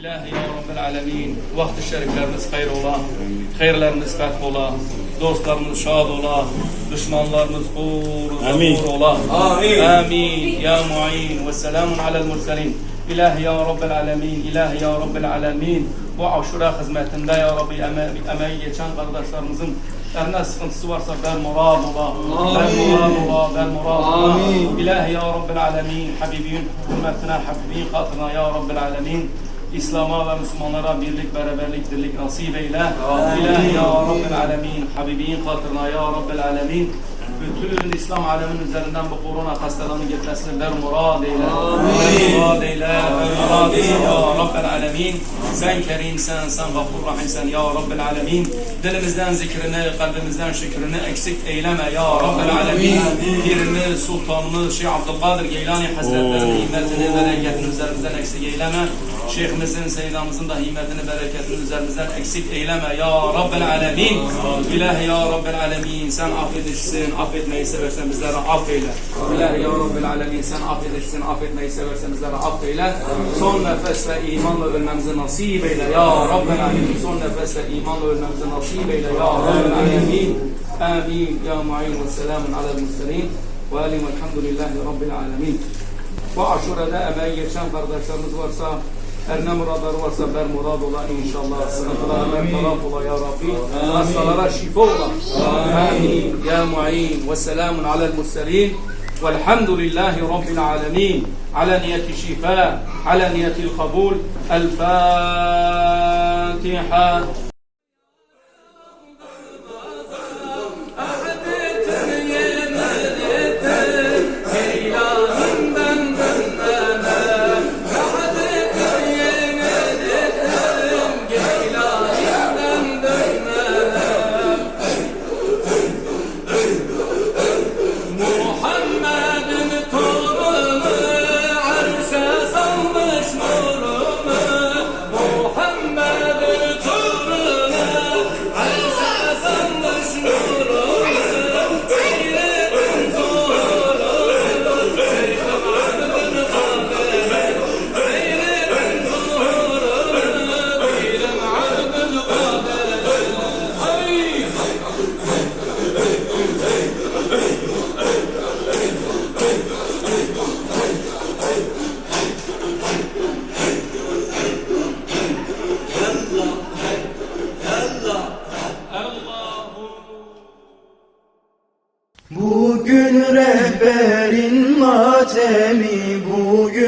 İlahi ya Rabbel alemin. Vakti şerifleriniz hayır ola. Hayırlarınız feth ola. Dostlarımız şad ola. Düşmanlarımız hur, Amin. ola. Amin. Amin. Ya mu'in. Ve selamun alel murselin. İlahi ya Rabbel alemin. İlahi ya Rabbel alemin. Bu aşura hizmetinde ya Rabbi eme, emeği geçen kardeşlerimizin Eline sıkıntısı varsa ber murad ola. Amin. murad ola. Ber murad ola. İlahi ya Rabbel alemin. Habibin hürmetine, Habibin hatırına ya Rabbel alemin. İslam'a ve Müslümanlara birlik, beraberlik, dirlik nasip eyle. İlahi ya Rabbel alemin. Habibin hatırına ya Rabbel alemin. Bütün İslam aleminin üzerinden bu korona hastalığının gitmesini ver murad eyle. Murad eyle. Murad eyle ya Rabbel alemin. Sen kerimsen, sen gafur rahimsen ya Rabbel alemin. Dilimizden zikrini, kalbimizden şükrünü eksik eyleme ya Rabbel alemin. Birini, sultanını, Şeyh Abdülkadir Geylani Hazretlerinin himmetini, bereketini üzerimizden eksik eyleme. Şeyhimizin, Seyyidamızın da himmetini, bereketini üzerimizden eksik eyleme ya Rabbel alemin. İlahi ya Rabbel alemin. Sen affedicisin, عافيتنا يسرسن بزارة عافيلة الله يا رب العالمين سن عافيت سن عافيتنا يسرسن بزارة عافيلة صن نفس إيمان ولنمز نصيب إلى يا رب العالمين صن نفس إيمان ولنمز نصيب إلى يا رب العالمين آمين يا معين والسلام على المرسلين وآل والحمد لله رب العالمين وعشرة لا أما يشان قرداشان مزورسا her ne muradları varsa ber murad ola inşallah. Sıkıntılara bertaraf ola ya Rabbi. Hastalara şifa ola. Amin. Ya mu'in ve selamun alel murselin. والحمد لله رب العالمين على نية الشفاء على نية القبول الفاتحة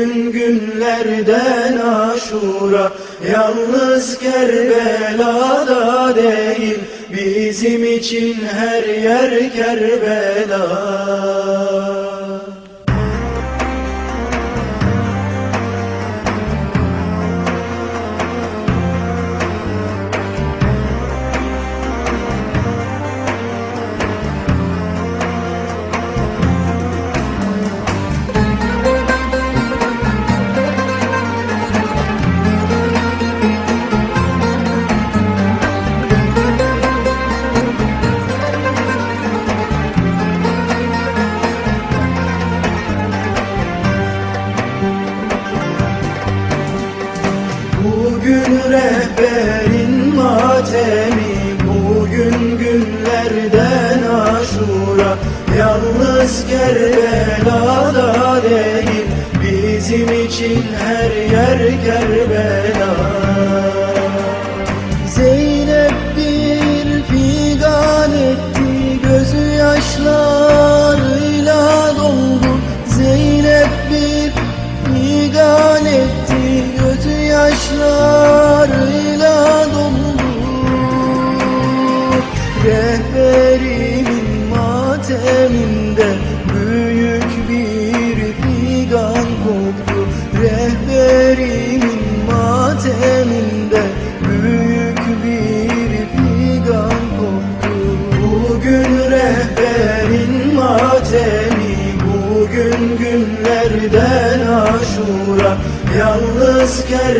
Bugün günlerden aşura Yalnız Kerbela'da değil Bizim için her yer Kerbela aşura Yalnız Kerbela'da değil. Bizim için her yer Kerbela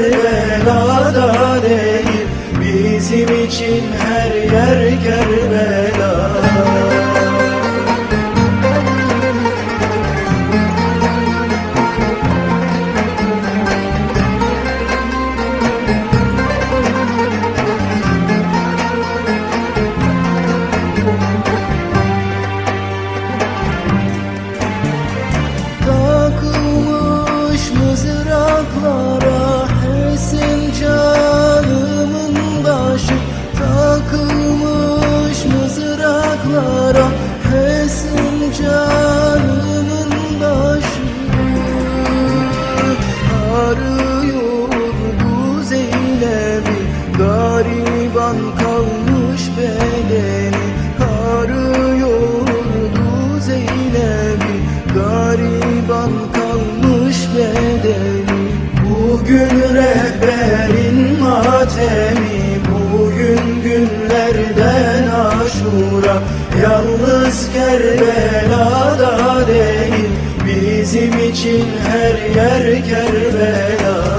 Kerbela'da değil Bizim için her yer Kerbela Bizim için her yer Kerbela.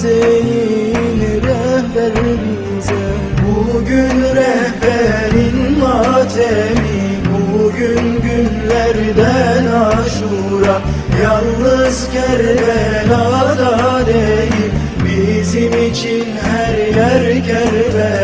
Hüseyin rehber bize Bugün rehberin matemi. Bugün günlerden aşura. Yalnız Kerbela'da değil. Bizim için her yer Kerbela